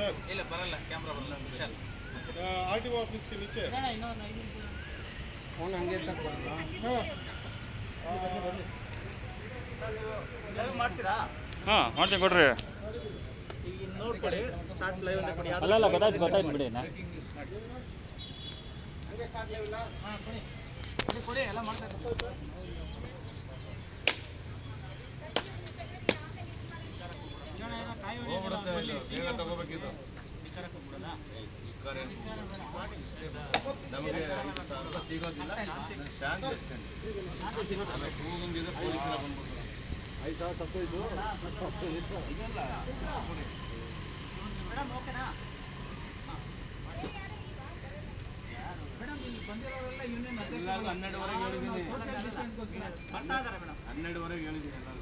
Sir ಇಲ್ಲ ಬರಲ್ಲ camera ಬರಲ್ಲ Vishal R T O office के नीचे ಫೋನ್ ಹಂಗೆ ತಕ್ಕ ಲೈವ್ ಮಾಡ್ತೀರಾ ಹಾಂ ಮಾಡ್ತೀನಿ ಕೊಡ್ರಿ ಈಗ ಇನ್ನು ನೋಡ್ಕೊಡಿ ಸ್ಟಾರ್ಟ್ ಲೈವ್ ಅಂತ ಕೊಡಿ ಅಲ್ಲ ಅಲ್ಲ ಗೊತ್ತಾಯ್ತು ಗೊತ್ತಾಯ್ತು ಬಿಡಿ ನಾ ಹಾಂ ಕೊಡಿ ಕೊಡಿ ಕೊಡಿ ಎಲ್ಲ ಮಾಡ್ತಾ ಇರ್ತಾರೆ. ಜನ ಏನೋ ಕಾಯಿ ಹೊಡೆಯೋದಿಲ್ಲ, ಹೋಗ್ಬಿಡೋದಾ? ನಮಗೆ ಐದು ಸಾವಿರ ಸಿಗೋದಿಲ್ಲ. ಶಾಂತಿ ಆಮೇಲೆ ಪೊಲೀಸರ ಬಂದ್ಬಿಟ್ಟು ಐದು ಸಾವಿರ ಸತ್ತೋಯ್ತು ಮೇಡಮ್ ಓಕೆನಾ ಹನ್ನೆರಡುವರೆಗೆ ಹೇಳಿದ್ದೀನಿ ಹನ್ನೆರಡುವರೆಗೆ ಹೇಳಿದ್ದೀನಿ ಎಲ್ಲರೂ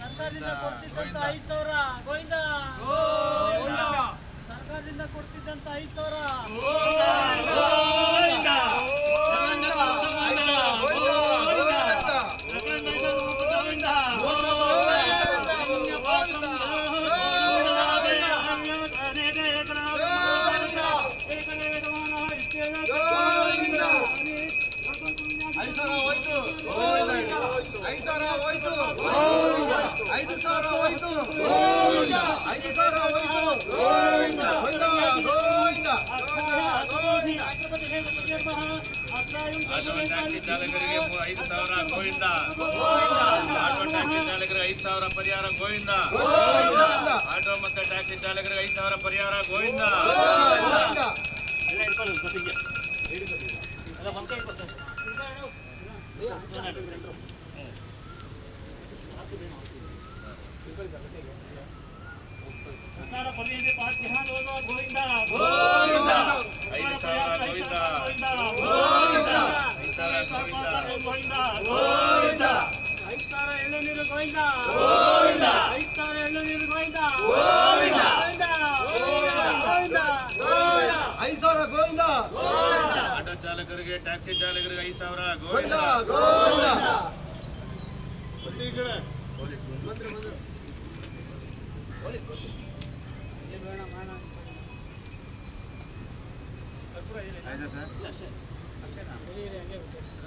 ಸರ್ಕಾರದಿಂದ ಕೊಡ್ತಿದ್ದಂತ ಐದು ಸಾವಿರ. ಗೋವಿಂದ ಸರ್ಕಾರದಿಂದ ಕೊಡ್ತಿದ್ದಂತ ಐದು ಸಾವಿರ. ಐದು ಸಾವಿರ ಹೋಯ್ತು ಐದು ಸಾವಿರ ಹೋಯ್ತು ಗೋವಿಂದ ಗೋವಿಂದ ಆಟೋ ಟ್ಯಾಕ್ಸಿ ಚಾಲಕರಿಗೆ ಐದು ಸಾವಿರ ಗೋವಿಂದ ಟ್ಯಾಕ್ಸಿ ಚಾಲಕರಿಗೆ ಐದು ಸಾವಿರ ಪರಿಹಾರ ಗೋವಿಂದ ಆಟೋ ಮತ್ತು ಟ್ಯಾಕ್ಸಿ ಚಾಲಕರಿಗೆ ಐದು ಸಾವಿರ ಪರಿಹಾರ ಗೋವಿಂದ ಚಾಲಕರಿಗೆ ಟ್ಯಾಕ್ಸಿ ಚಾಲಕರಿಗೆ ಐದು ಸಾವಿರ ಗೋವಿಂದ ಗೋವಿಂದ ಗೋವಿಂದ ಆಯ್ತಾ ಸರ್ ಇನ್ನೂ